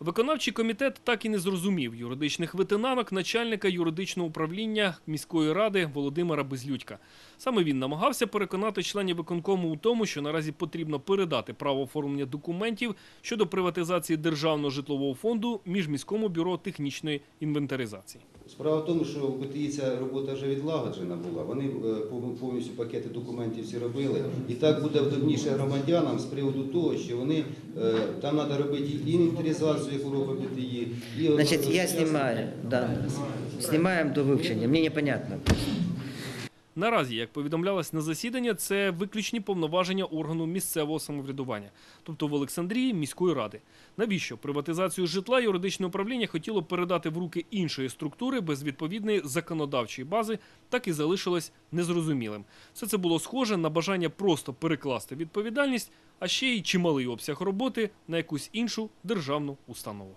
Виконавчий комітет так і не зрозумів юридичних витинанок начальника юридичного управління міської ради Володимира Безлюдька. Саме він намагався переконати членів виконкому у тому, що наразі потрібно передати право оформлення документів щодо приватизації державного житлового фонду міжміському бюро технічної інвентаризації. Справа в тому, що в БТІ ця робота вже відлагоджена була. Вони е, повністю пакети документів всі робили. І так буде вдобніше громадянам з приводу того, що вони е, там треба робити і інвентаризацію, яку робить БТІ, і Значит, я знімаю, да. знімаємо до вивчення. Мені непонятно. Наразі, як повідомлялось на засідання, це виключні повноваження органу місцевого самоврядування, тобто в Олександрії міської ради. Навіщо приватизацію житла юридичне управління хотіло передати в руки іншої структури без відповідної законодавчої бази, так і залишилось незрозумілим. Все це було схоже на бажання просто перекласти відповідальність, а ще й чималий обсяг роботи на якусь іншу державну установу.